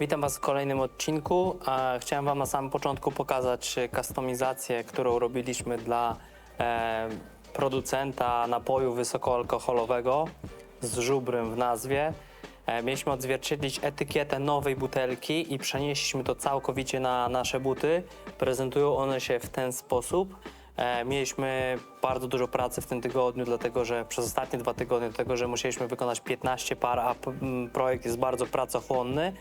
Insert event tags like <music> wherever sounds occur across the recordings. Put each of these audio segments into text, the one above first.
Witam Was w kolejnym odcinku. Chciałem Wam na samym początku pokazać e, kustomizację, którą robiliśmy dla e, producenta napoju wysokoalkoholowego z żubrem w nazwie. E, mieliśmy odzwierciedlić etykietę nowej butelki i przenieśliśmy to całkowicie na nasze buty. Prezentują one się w ten sposób. E, Mieliśmy bardzo dużo pracy w tym tygodniu, dlatego że przez ostatnie dwa tygodnie, dlatego że musieliśmy wykonać 15 par, a projekt jest bardzo pracochłonny,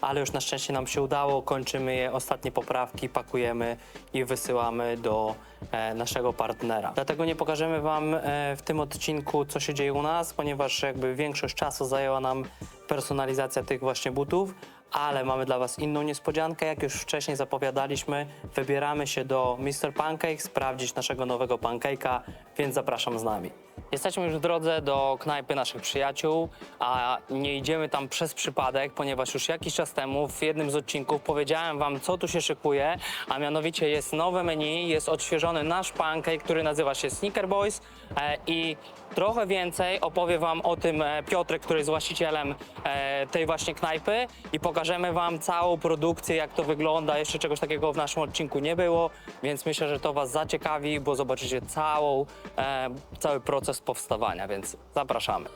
ale już na szczęście nam się udało. Kończymy je, ostatnie poprawki, pakujemy i wysyłamy do e, naszego partnera. Dlatego nie pokażemy Wam e, w tym odcinku, co się dzieje u nas, ponieważ jakby większość czasu zajęła nam personalizacja tych właśnie butów, ale mamy dla Was inną niespodziankę. Jak już wcześniej zapowiadaliśmy, wybieramy się do Mr. Pancake, sprawdzić naszego nowego pancake'a, więc zapraszam z nami. Jesteśmy już w drodze do knajpy naszych przyjaciół, a nie idziemy tam przez przypadek, ponieważ już jakiś czas temu w jednym z odcinków powiedziałem Wam, co tu się szykuje, a mianowicie jest nowe menu, jest odświeżony nasz pancake, który nazywa się Sneaker Boys e, i trochę więcej opowie Wam o tym e, Piotrek, który jest właścicielem e, tej właśnie knajpy i pokażemy Wam całą produkcję, jak to wygląda. Jeszcze czegoś takiego w naszym odcinku nie było, więc myślę, że to Was zaciekawi, bo zobaczycie całą, e, cały proces powstawania, więc zapraszamy.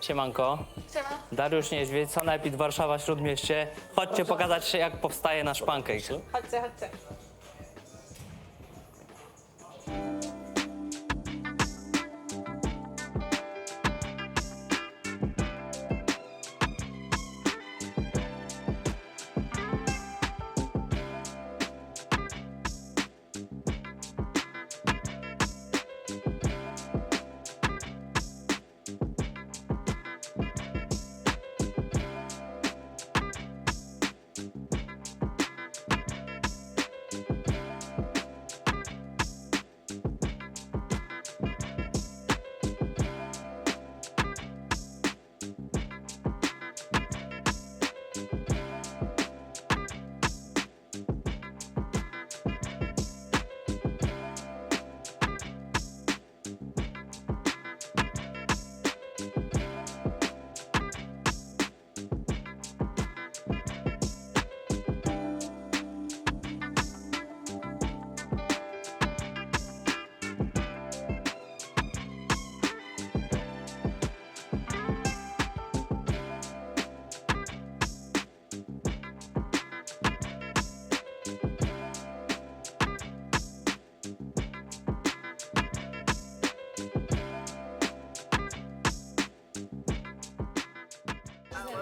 Siemanko. Siema. Dariusz Niedźwiedź, Sanepid Warszawa Śródmieście. Chodźcie pokazać, jak powstaje nasz pancake. Chodźcie, chodźcie.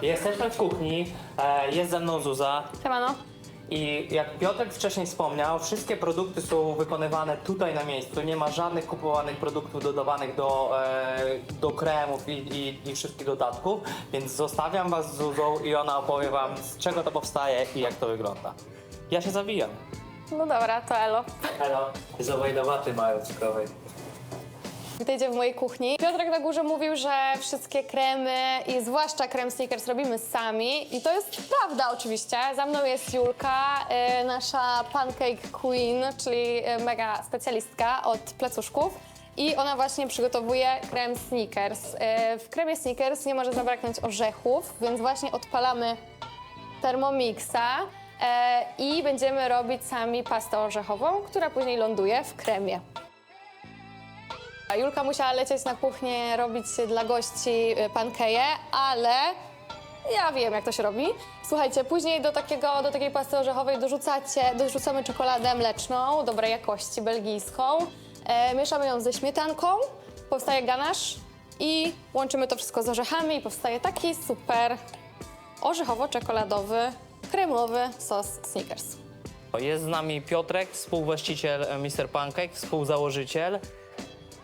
Jesteśmy w kuchni, e, jest ze mną Zuza Siemano. i jak Piotrek wcześniej wspomniał, wszystkie produkty są wykonywane tutaj na miejscu. Nie ma żadnych kupowanych produktów dodawanych do, e, do kremów i, i, i wszystkich dodatków, więc zostawiam Was z Zuzą i ona opowie Wam z czego to powstaje i jak to wygląda. Ja się zawijam. No dobra, to elo. Hello. Zobacz ile waty mają cukrowej. Witajcie w mojej kuchni. Piotrek na górze mówił, że wszystkie kremy i zwłaszcza krem Snickers robimy sami i to jest prawda oczywiście. Za mną jest Julka, y, nasza pancake queen, czyli y, mega specjalistka od plecuszków. I ona właśnie przygotowuje krem Snickers. Y, w kremie Snickers nie może zabraknąć orzechów, więc właśnie odpalamy Thermomixa i będziemy robić sami pastę orzechową, która później ląduje w kremie. Julka musiała lecieć na kuchnię, robić dla gości y, pankeje, ale ja wiem, jak to się robi. Słuchajcie, później do, takiego, do takiej pasty orzechowej dorzucacie, dorzucamy czekoladę mleczną, dobrej jakości, belgijską. E, mieszamy ją ze śmietanką, powstaje ganasz i łączymy to wszystko z orzechami i powstaje taki super orzechowo-czekoladowy, kremowy sos Snickers. Jest z nami Piotrek, współwłaściciel e, Mr. Pancake, współzałożyciel.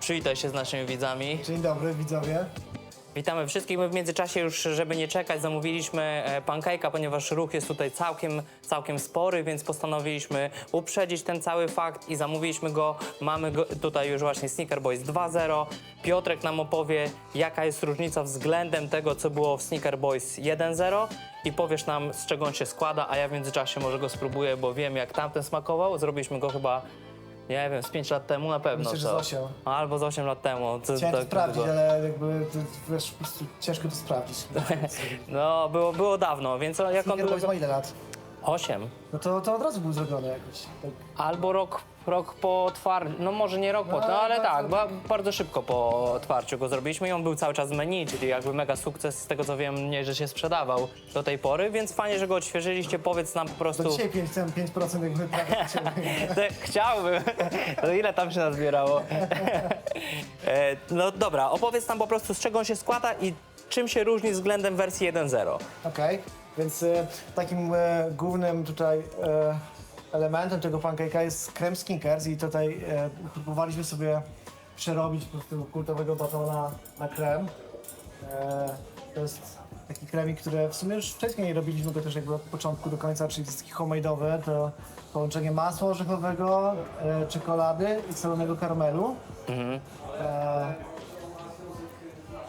Przywitaj się z naszymi widzami. Dzień dobry widzowie. Witamy wszystkich. My w międzyczasie już, żeby nie czekać, zamówiliśmy e, pancake'a, ponieważ ruch jest tutaj całkiem, całkiem spory, więc postanowiliśmy uprzedzić ten cały fakt i zamówiliśmy go. Mamy go tutaj już właśnie Sneaker Boys 2.0. Piotrek nam opowie, jaka jest różnica względem tego, co było w Sneaker Boys 1.0 i powiesz nam, z czego on się składa, a ja w międzyczasie może go spróbuję, bo wiem, jak tamten smakował. Zrobiliśmy go chyba Nie wiem, z 5 lat temu na pewno. Myślę, że z co? osiem. Albo z 8 lat temu. Co, Chciałem to tak sprawdzić, długo. ale jakby to, wiesz, po prostu ciężko to sprawdzić. <laughs> No, było, było dawno, więc jak on Sneaker był... Ma ile lat? 8. No to, to od razu był zrobiony jakiś. Tak. Albo rok, rok po otwarciu, no może nie rok po, No, no ale bardzo- tak, ba, bardzo szybko po otwarciu go zrobiliśmy i on był cały czas w menu, czyli jakby mega sukces, z tego co wiem, nie, że się sprzedawał do tej pory, więc fajnie, że go odświeżyliście, powiedz nam po To prostu, dzisiaj 5, 5% jakby prawie <laughs> Te- chciałbym, to ile tam się nazbierało? <laughs> E, no dobra, opowiedz nam po prostu z czego on się składa i czym się różni względem wersji 1.0. Okej, więc e, takim e, głównym tutaj e, elementem tego pancake'a jest krem Skinkers i tutaj próbowaliśmy sobie przerobić po prostu kultowego batona na krem. To jest taki kremik, który w sumie już wcześniej robiliśmy go też jakby od początku do końca, czyli taki homemade'owy, to połączenie masła orzechowego, e, czekolady i solonego karmelu. E,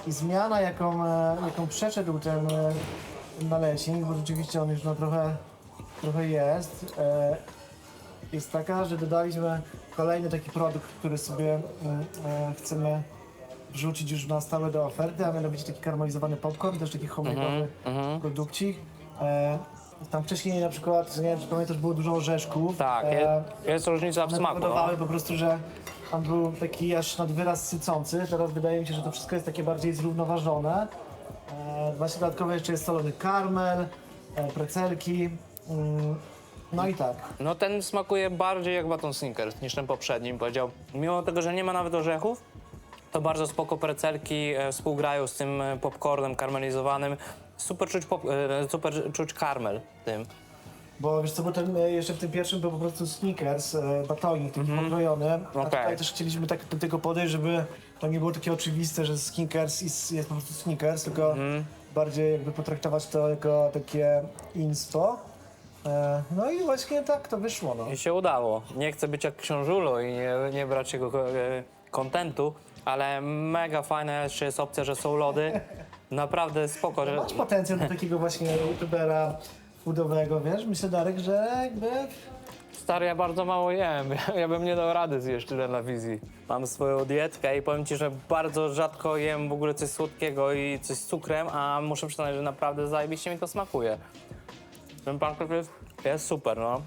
i zmiana, jaką, e, jaką przeszedł ten naleśnik, bo rzeczywiście on już no, trochę, trochę jest, e, jest taka, że dodaliśmy kolejny taki produkt, który sobie e, e, chcemy wrzucić już na stałe do oferty, a mianowicie taki karmelizowany popcorn, też taki homemade'owy produkcik. E, tam wcześniej na przykład, nie wiem czy pamiętasz, było dużo orzeszków. Tak, e, jest, różnica w one smaku. No. powodowały po prostu, że on był taki aż nad wyraz sycący. Teraz wydaje mi się, że to wszystko jest takie bardziej zrównoważone. E, właśnie dodatkowo jeszcze jest solony karmel, e, precelki. Mm, no i tak. No ten smakuje bardziej jak baton Snickers niż ten poprzedni, bym powiedział. Mimo tego, że nie ma nawet orzechów, to bardzo spoko precelki e, współgrają z tym e, popcornem karmelizowanym. Super czuć, pop, e, super czuć karmel tym. Bo wiesz co, bo ten, e, jeszcze w tym pierwszym był po prostu Snickers, e, batonik taki pokrojony. A Mhm. Okej. tutaj też chcieliśmy tak do tego podejść, żeby to nie było takie oczywiste, że Snickers jest, jest po prostu Snickers, tylko Mhm. bardziej jakby potraktować to jako takie inspo. E, no i właśnie tak to wyszło. No. I się udało. Nie chcę być jak książulo i nie, nie brać jego e, kontentu, ale mega fajna jeszcze jest opcja, że są lody. <laughs> Naprawdę spoko, że... Masz potencjał do takiego właśnie youtubera foodowego, wiesz? Myślę, Darek, że jakby... Stary, ja bardzo mało jem. <laughs> Ja bym nie dał rady zjeść tyle na wizji. Mam swoją dietkę i powiem ci, że bardzo rzadko jem w ogóle coś słodkiego i coś z cukrem, a muszę przyznać, że naprawdę zajebiście mi to smakuje. Ten pankek jest, jest super, no.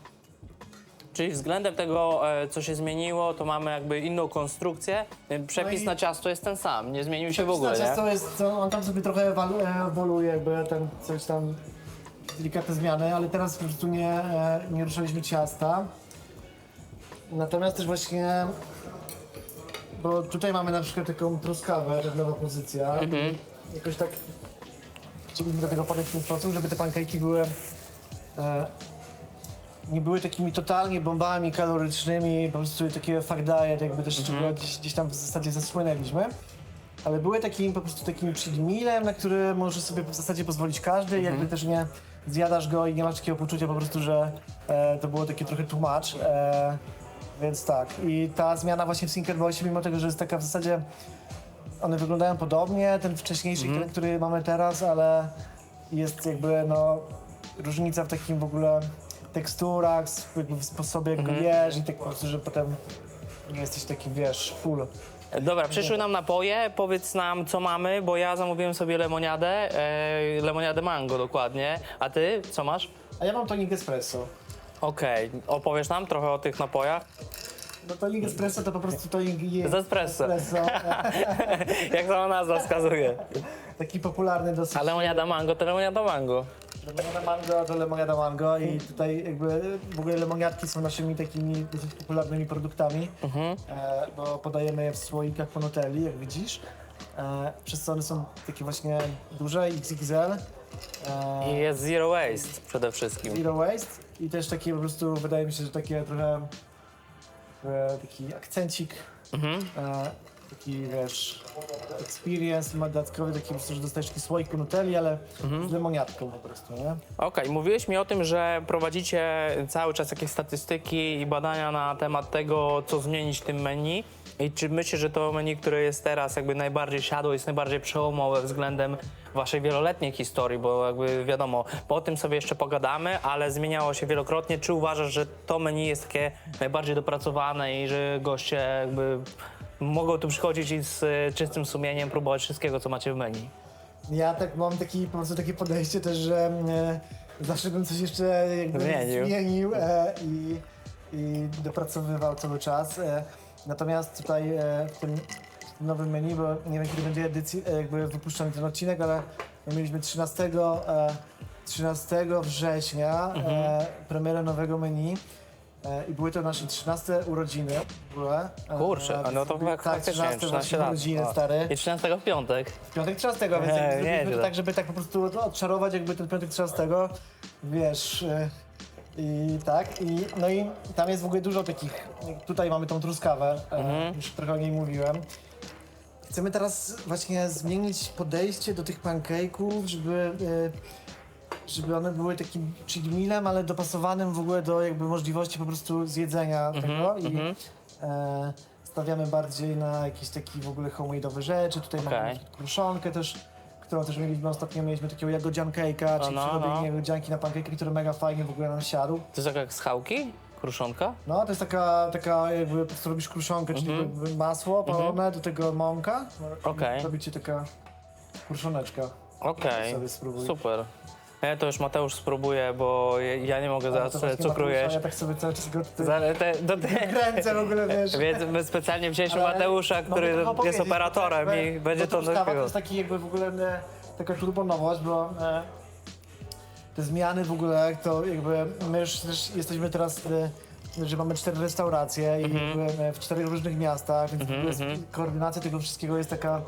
Czyli względem tego, e, co się zmieniło, to mamy jakby inną konstrukcję. E, Przepis No i- na ciasto jest ten sam, nie zmienił się w ogóle, nie? Często jest, to on tam sobie trochę ewolu- ewoluuje, jakby ten coś tam delikatne zmiany, ale teraz po prostu nie, e, nie ruszaliśmy ciasta. Natomiast też właśnie, bo tutaj mamy na przykład taką truskawę, nowa pozycja. Mhm. Jakoś tak chcieliśmy do tego podejść w ten sposób, żeby te pankejki były e, nie były takimi totalnie bombami kalorycznymi, po prostu takie fuck diet, jakby też czego gdzieś, gdzieś tam w zasadzie zasłynęliśmy. Ale były takim po prostu takim przydmilem, na który może sobie w zasadzie pozwolić każdy, jakby też nie zjadasz go i nie masz takiego poczucia po prostu, że e, to było takie trochę tłumacz. E, więc tak. I ta zmiana właśnie w Sinker Boysie, mimo tego, że jest taka w zasadzie one wyglądają podobnie, ten wcześniejszy, ten, który mamy teraz, ale jest jakby no różnica w takim w ogóle teksturach, w- jakby w sposobie jak go jesz i tak po prostu, że potem nie jesteś taki, wiesz, full. Dobra, przyszły nam napoje, powiedz nam co mamy, bo ja zamówiłem sobie lemoniadę, e, lemoniadę mango dokładnie, a ty co masz? A ja mam tonik espresso. Okej, opowiesz nam trochę o tych napojach? No tonik espresso to po prostu tonik je- Z espresso. espresso. <laughs> Jak sama nazwa wskazuje. Taki popularny dosyć. A lemoniada mango to lemoniada mango. Lemoniada mango to lemoniada mango i tutaj jakby w ogóle lemoniadki są naszymi takimi dosyć popularnymi produktami, Mhm. e, bo podajemy je w słoikach po Nutelli, jak widzisz. E, przez co one są takie właśnie duże, XXL. E, I jest zero waste przede wszystkim. Zero waste i też takie po prostu, wydaje mi się, że takie trochę e, taki akcencik, Mhm. e, taki wiesz, experience, ma dodatkowy taki po prostu, że dostajesz taki słoik Nutelli, ale Mhm. z lemoniadką po prostu, nie? Okej, mówiłeś mi o tym, że prowadzicie cały czas jakieś statystyki i badania na temat tego, co zmienić w tym menu. I czy myślisz, że to menu, które jest teraz jakby najbardziej siadło, jest najbardziej przełomowe względem waszej wieloletniej historii, bo jakby wiadomo, po tym sobie jeszcze pogadamy, ale zmieniało się wielokrotnie. Czy uważasz, że to menu jest takie najbardziej dopracowane i że goście jakby mogą tu przychodzić i z e, czystym sumieniem próbować wszystkiego, co macie w menu? Ja tak mam taki, po prostu takie podejście też, że e, zawsze bym coś jeszcze jakby Zmienił. zmienił e, i, i dopracowywał cały czas. E, natomiast tutaj e, w tym w tym nowym menu, bo nie wiem kiedy będzie edycji, e, jakby wypuszczony ten odcinek, ale my mieliśmy 13, e, 13 września e, premierę nowego menu. E, I były to nasze 13 urodziny. Były. E, Kurczę, a no to były- jak tak, faktycznie 13 13 właśnie lat. urodziny, O. stary. I 13 w piątek. W piątek 13, więc Eee, jakby zrobiliśmy to nieźle. tak, żeby tak po prostu odczarować jakby ten piątek 13, wiesz, y, i tak, i no i tam jest w ogóle dużo takich, tutaj mamy tą truskawę, e, już trochę o niej mówiłem. Chcemy teraz właśnie zmienić podejście do tych pancake'ów, żeby, e, żeby one były takim cheat mealem, ale dopasowanym w ogóle do jakby możliwości po prostu zjedzenia tego i e, stawiamy bardziej na jakieś takie w ogóle homemade'owe rzeczy. Tutaj mamy Okej. kruszonkę też, którą też mieliśmy ostatnio, mieliśmy takiego jagodzian cake'a, czyli no, przerobienie no. jagodzianki na pankejki, który mega fajnie w ogóle nam siadł. To jest tak jak schałki? Kruszonka? No, to jest taka, taka jakby, po prostu robisz kruszonkę, czyli Mhm. jakby masło palone, do tego mąka. Okej. Robicie taka kruszoneczka. Okej, Sobie spróbuj. super. Ja to już Mateusz spróbuję, bo ja- nie mogę Ale zaraz to sobie właśnie cukru Mateusza, jeść. Ja tak sobie cały czas go tutaj Za- te, do <laughs> kręcę w ogóle, wiesz. więc my specjalnie wzięliśmy Ale Mateusza, mogę który jest operatorem bo- i będzie bo to truskawa to dopiero. jest taki jakby w ogóle e, taka turbonowość, bo e, te zmiany w ogóle to jakby my już też jesteśmy teraz, e, że mamy cztery restauracje i Mhm. jakby, e, w czterech różnych miastach, więc w ogóle koordynacja tego wszystkiego jest taka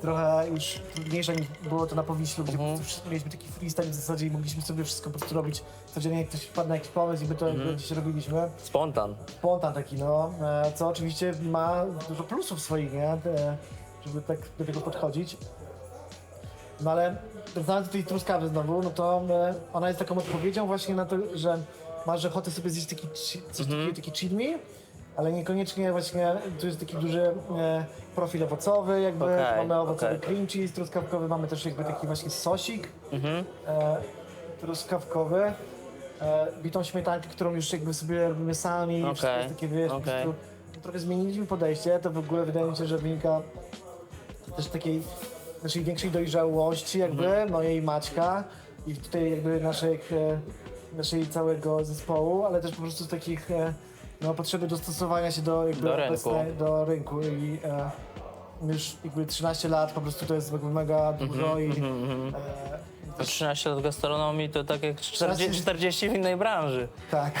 trochę już trudniejsza niż było to na Powiślu, gdzie Mhm. po prostu wszyscy mieliśmy taki freestyle w zasadzie i mogliśmy sobie wszystko po prostu robić codziennie, jak ktoś wpadł na jakiś pomysł i my to Mhm. gdzieś robiliśmy. Spontan. Spontan taki, no, e, co oczywiście ma dużo plusów swoich, nie? E, Żeby tak do tego podchodzić. No ale wracając do tej truskawy znowu, no to e, ona jest taką odpowiedzią właśnie na to, że masz ochotę sobie zjeść taki, chi- coś takiego, taki ale niekoniecznie właśnie, tu jest taki duży e, profil owocowy, jakby Okej, mamy owocowy okej. cream cheese truskawkowy, mamy też jakby taki właśnie sosik Mhm. e, truskawkowy, e, bitą śmietankę, którą już jakby sobie robimy sami, Okej, wszystko jest takie, wiesz, po okej. prostu trochę zmieniliśmy podejście, to w ogóle wydaje mi się, że wynika też takiej naszej większej dojrzałości jakby, Mhm. mojej Maćka i tutaj jakby naszej, e, naszej całego zespołu, ale też po prostu z takich e, no, potrzeby dostosowania się do jakby Do rynku. obecnej- do rynku i e, już jakby 13 lat po prostu to jest jakby mega dużo i Mhm, e, To 13 lat gastronomii to tak jak 40, 13 40 w innej branży. Tak.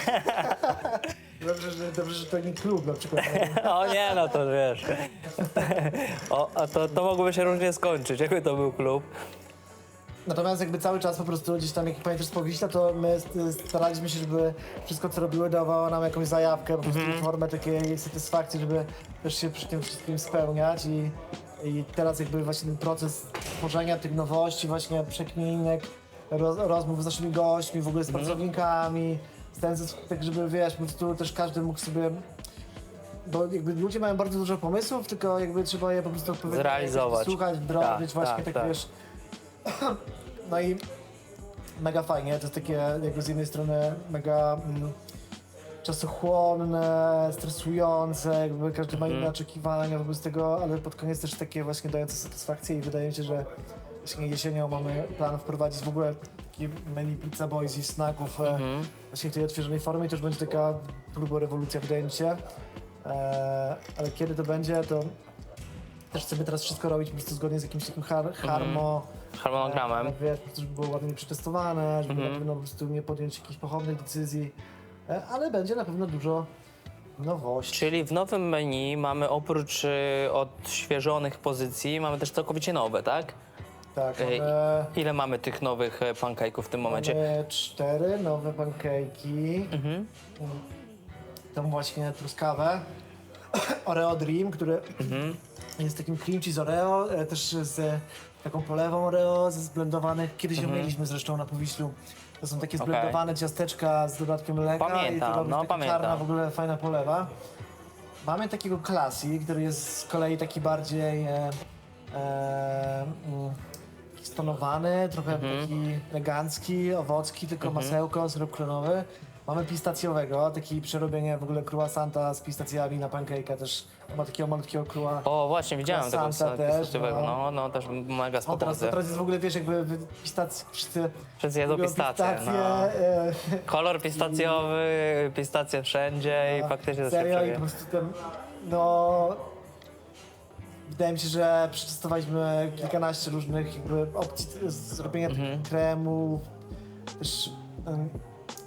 <laughs> dobrze, że, dobrze, że to nie klub na przykład. O nie, no to wiesz. <laughs> O, a to, to mogłoby się różnie skończyć, jakby to był klub. Natomiast jakby cały czas po prostu gdzieś tam, jak pamiętasz z Powiśla, to my staraliśmy się, żeby wszystko co robiły dawało nam jakąś zajawkę, po prostu formę takiej satysfakcji, żeby też się przy tym wszystkim spełniać i, i teraz jakby właśnie ten proces tworzenia tych nowości, właśnie przekminek, roz, rozmów z naszymi gośćmi, w ogóle z pracownikami, z ten, tak żeby wiesz, po prostu też każdy mógł sobie bo jakby ludzie mają bardzo dużo pomysłów, tylko jakby trzeba je po prostu odpowiednio słuchać, wdrożyć, Tak, właśnie tak, tak, tak. wiesz. <coughs> No i mega fajnie, to jest takie jakby z jednej strony mega mm, czasochłonne, stresujące, jakby każdy ma Mhm. inne oczekiwania wobec tego, ale pod koniec też takie właśnie dające satysfakcję i wydaje mi się, że właśnie jesienią mamy plan wprowadzić w ogóle takie menu pizza boys i snacków e, Mhm. właśnie w tej odświeżonej formie, to już będzie taka turbo rewolucja wydaje mi się. E, ale kiedy to będzie, to też chcemy teraz wszystko robić po prostu zgodnie z jakimś takim har harmo, Harmonogramem. e, wiesz, po prostu, żeby było ładnie przetestowane, żeby Mhm. na pewno po prostu nie podjąć jakichś pochopnych decyzji, e, ale będzie na pewno dużo nowości. Czyli w nowym menu mamy oprócz y, odświeżonych pozycji, mamy też całkowicie nowe, tak? Tak, mamy, Ile mamy tych nowych e, pancake'ów w tym momencie? mamy cztery nowe pancake'i, Mhm. tą właśnie truskawę, <coughs> Oreo Dream, który Mhm. Jest takim cream cheese Oreo, e, też z taką polewą Oreo, z zblendowanych, kiedyś ją mieliśmy zresztą na Powiślu. To są takie Mhm. Okej. zblendowane ciasteczka z dodatkiem mleka i Pamiętam, to robi no, taka pamiętam. czarna w ogóle fajna polewa. Mamy takiego klasy, który jest z kolei taki bardziej e, e, mm, stonowany, trochę taki elegancki, owocki, tylko masełko, syrop klonowy. Mamy pistacjowego, taki przerobienie w ogóle croissanta z pistacjami na pancake'a też. Ma takiego malutkiego crua. O, właśnie, widziałem tego Croissanta też, pistacjowego. no. No, no, też mega O, spoko. teraz, teraz jest w ogóle, wiesz, jakby pistac... Wszyscy Wszyscy jedzą lubią pistacje. No. e, <laughs> Kolor pistacjowy, pistacje wszędzie i faktycznie to się Serio i po prostu ten, no... Wydaje mi się, że przetestowaliśmy kilkanaście różnych jakby opcji t- zrobienia Mhm. tych kremów. Też em,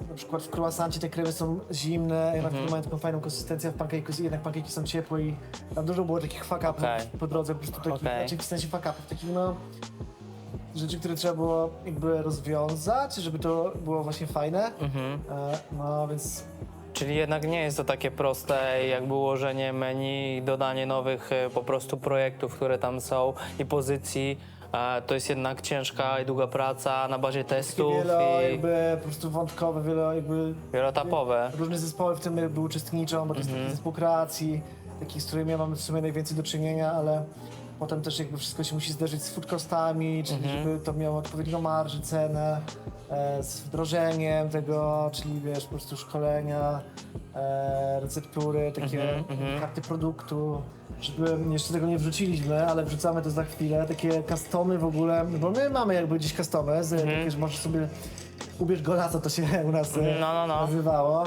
na przykład w croissancie te kremy są zimne, jednak Mhm. mają taką fajną konsystencję, w pancake'u jednak pancake'i są ciepłe i tam dużo było takich fuck upów Okej. po drodze, po prostu takich, Okej. znaczy w sensie fuck upów, takich no rzeczy, które trzeba było jakby rozwiązać, żeby to było właśnie fajne. Mhm. E, no więc Czyli jednak nie jest to takie proste jakby ułożenie menu, dodanie nowych e, po prostu projektów, które tam są i pozycji. E, To jest jednak ciężka i długa praca na bazie testów wielo, i jakby po prostu wątkowe, wielo jakby wieloetapowe. różne zespoły w tym jakby uczestniczą, bo to jest taki zespół kreacji, takich, z którymi ja mam w sumie najwięcej do czynienia, ale potem też jakby wszystko się musi zderzyć z food costami, czyli żeby to miało odpowiednią marżę, cenę, e, z wdrożeniem tego, czyli wiesz, po prostu szkolenia, e, receptury, takie karty produktu, żeby jeszcze tego nie wrzuciliśmy, ale wrzucamy to za chwilę, takie customy w ogóle, bo my mamy jakby gdzieś customy, z, takie, że możesz sobie ubierz go lato, to się u nas e, No, no, no. nazywało.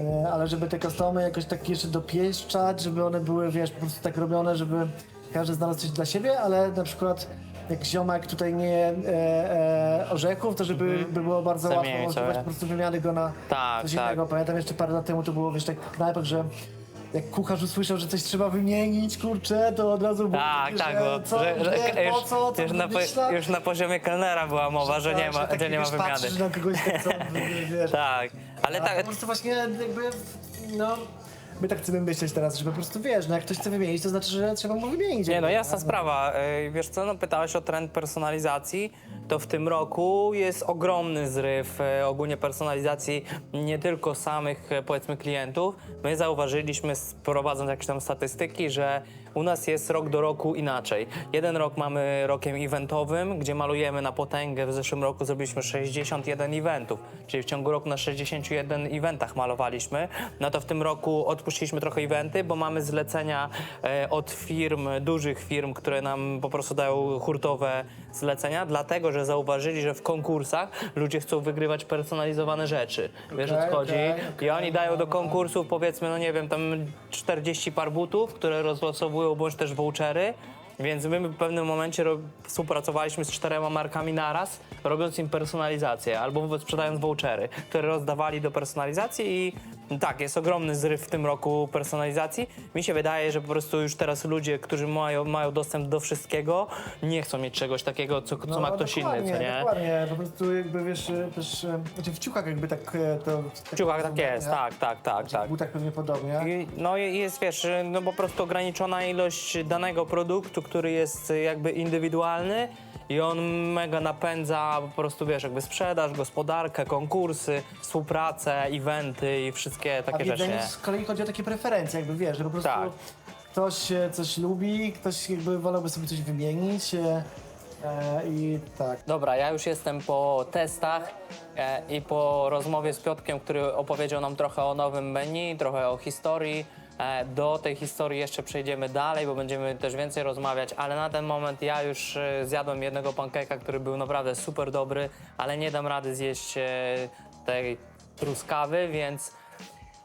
E, Ale żeby te customy jakoś tak jeszcze dopieszczać, żeby one były, wiesz, po prostu tak robione, żeby każdy znalazł coś dla siebie, ale na przykład jak ziomek tutaj nie je e, e, orzechów, to żeby by było bardzo łatwo Zamienić możliwość sobie. po prostu wymiany go na Tak, coś tak. innego. Pamiętam jeszcze parę lat temu to było, wiesz, tak w knajpach, że jak kucharz usłyszał, że coś trzeba wymienić, kurczę, to od razu było Tak, takie, tak, że bo co, że, że, nie, po już, co, co już, na, wymyśla? po, już na poziomie kelnera była mowa, że nie Tak, ma, taki, że nie ma wiesz, wymiany. Patrzysz na kogoś tak, co, <laughs> wiesz, Tak, ale a tak, po prostu właśnie jakby, no, my tak chcemy myśleć teraz, że po prostu wiesz, no jak ktoś chce wymienić, to znaczy, że trzeba mu wymienić. Nie, no jasna tak? sprawa. Ej, Wiesz co, no pytałeś o trend personalizacji, to w tym roku jest ogromny zryw e, ogólnie personalizacji nie tylko samych e, powiedzmy klientów. My zauważyliśmy, s- prowadząc jakieś tam statystyki, że u nas jest rok do roku inaczej. Jeden rok mamy rokiem eventowym, gdzie malujemy na potęgę. W zeszłym roku zrobiliśmy 61 eventów, czyli w ciągu roku na 61 eventach malowaliśmy. No to w tym roku odpuściliśmy trochę eventy, bo mamy zlecenia e, od firm, dużych firm, które nam po prostu dają hurtowe zlecenia, dlatego że zauważyli, że w konkursach ludzie chcą wygrywać personalizowane rzeczy. Wiesz o Okej, co chodzi? okej, I oni dają do konkursów powiedzmy, no nie wiem, tam 40 par butów, które rozlosowują bądź też vouchery. Więc my w pewnym momencie ro- współpracowaliśmy z czterema markami naraz, robiąc im personalizację albo sprzedając vouchery, które rozdawali do personalizacji i tak, jest ogromny zryw w tym roku personalizacji. Mi się wydaje, że po prostu już teraz ludzie, którzy mają, mają dostęp do wszystkiego, nie chcą mieć czegoś takiego, co, co ma ktoś inny, No, dokładnie, co nie? Dokładnie, po prostu jakby wiesz, e, też, e, znaczy w jakby tak e, to... W ciuchach tak jest, tak, tak, tak, W tak. butach pewnie podobnie. I, No i jest, wiesz, no po prostu ograniczona ilość danego produktu, który jest jakby indywidualny i on mega napędza po prostu, wiesz, jakby sprzedaż, gospodarkę, konkursy, współpracę, eventy i wszystkie A takie rzeczy. nie? z kolei chodzi o takie preferencje, jakby wiesz, że po prostu Tak. ktoś e, coś lubi, ktoś jakby wolałby sobie coś wymienić e, e, i tak. Dobra, ja już jestem po testach e, i po rozmowie z Piotkiem, który opowiedział nam trochę o nowym menu, trochę o historii. E, do tej historii jeszcze przejdziemy dalej, bo będziemy też więcej rozmawiać, ale na ten moment ja już e, zjadłem jednego pancake'a, który był naprawdę super dobry, ale nie dam rady zjeść e, tej truskawy, więc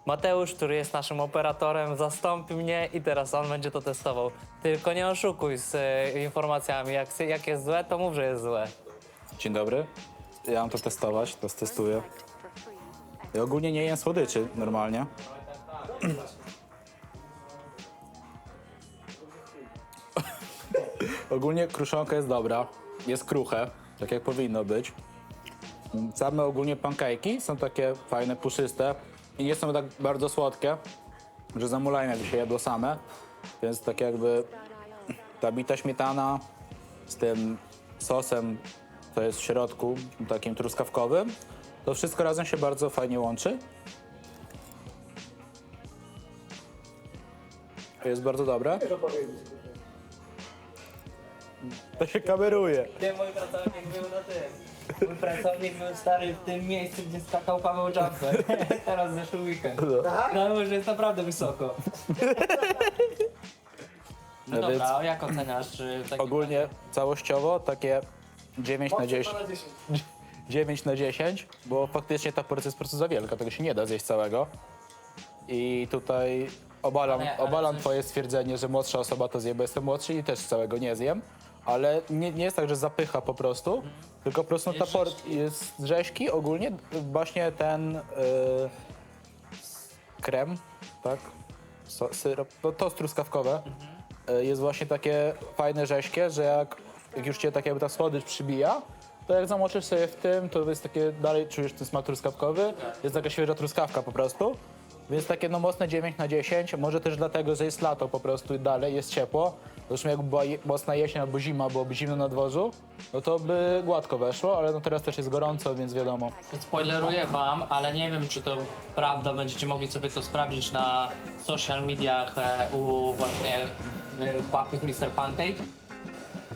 Mateusz, który jest naszym operatorem, zastąpi mnie i teraz on będzie to testował. Tylko nie oszukuj z e, informacjami. Jak, jak jest złe, to mów, że jest złe. Dzień dobry. Ja mam to testować, to testuję. Ja ogólnie nie jem słodyczy normalnie. <clears throat> ogólnie kruszonka jest dobra, jest kruche, tak jak powinno być. Same ogólnie pancake'i są takie fajne, puszyste i nie są tak bardzo słodkie, że zamulają jak się jadło same. Więc tak jakby ta bita śmietana z tym sosem, co jest w środku, takim truskawkowym, to wszystko razem się bardzo fajnie łączy. jest bardzo dobre. To się kameruje. Gdzie mój pracownik był na tym? Mój pracownik był stary w tym miejscu, gdzie skakał Paweł Jumpер. <laughs> Teraz zeszły weekend. No może jest naprawdę wysoko. <laughs> No No dobra, a jak oceniasz? czy taki- Ogólnie całościowo takie 9 na 10. 9 <laughs> na 10, bo faktycznie ta porcja jest po prostu za wielka, tego się nie da zjeść całego. I tutaj obalam, Ale- ale obalam coś- twoje stwierdzenie, że młodsza osoba to zje, bo jestem młodszy i też całego nie zjem. Ale nie, nie jest tak, że zapycha po prostu, tylko po prostu ta Jest por- rzeźki. jest rzeźki ogólnie, właśnie ten y, krem, tak? So, syrop, no to truskawkowe. y, Jest właśnie takie fajne rzeźkie, że jak, jak już cię tak jakby ta słodycz przybija, to jak zamoczysz sobie w tym, to jest takie, dalej czujesz ten smak truskawkowy, jest taka świeża truskawka po prostu. Więc takie no mocne 9 na 10, może też dlatego, że jest lato po prostu i dalej, jest ciepło. Zresztą jakby była je, mocna jesień albo zima, byłoby zimno na dworzu, no to by gładko weszło, ale no teraz też jest gorąco, więc wiadomo. Spoileruję wam, ale nie wiem czy to prawda, będziecie mogli sobie to sprawdzić na social mediach e, u właśnie e, chłopaków Mr. Pancake,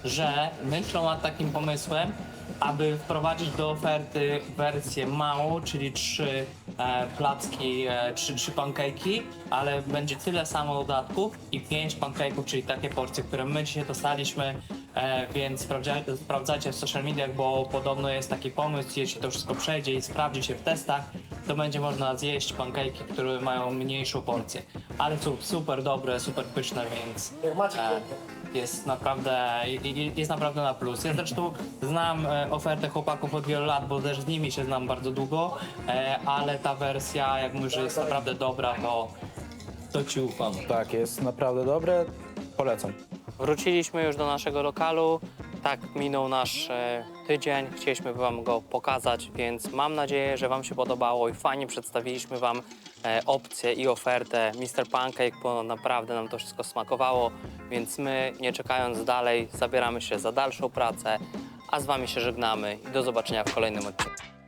że myślą nad takim pomysłem, aby wprowadzić do oferty wersję małą, czyli trzy e, placki, e, trzy, trzy pancake'i, ale będzie tyle samo dodatków i pięć pancake'ów, czyli takie porcje, które my dzisiaj dostaliśmy, e, więc sprawdzaj, sprawdzajcie w social mediach, bo podobno jest taki pomysł, jeśli to wszystko przejdzie i sprawdzi się w testach, to będzie można zjeść pancake'i, które mają mniejszą porcję. Ale su- super dobre, super pyszne, więc Jak macie e, jest naprawdę, jest naprawdę na plus. Ja zresztą znam e, ofertę chłopaków od wielu lat, bo też z nimi się znam bardzo długo, e, ale ta wersja, jak mówię, że jest naprawdę dobra, to, to ci ufam. Tak, jest naprawdę dobre, polecam. Wróciliśmy już do naszego lokalu. Tak minął nasz e, tydzień. Chcieliśmy Wam go pokazać, więc mam nadzieję, że Wam się podobało i fajnie przedstawiliśmy Wam e, opcję i ofertę Mr. Pancake, bo naprawdę nam to wszystko smakowało. Więc my, nie czekając dalej, zabieramy się za dalszą pracę, a z Wami się żegnamy i do zobaczenia w kolejnym odcinku.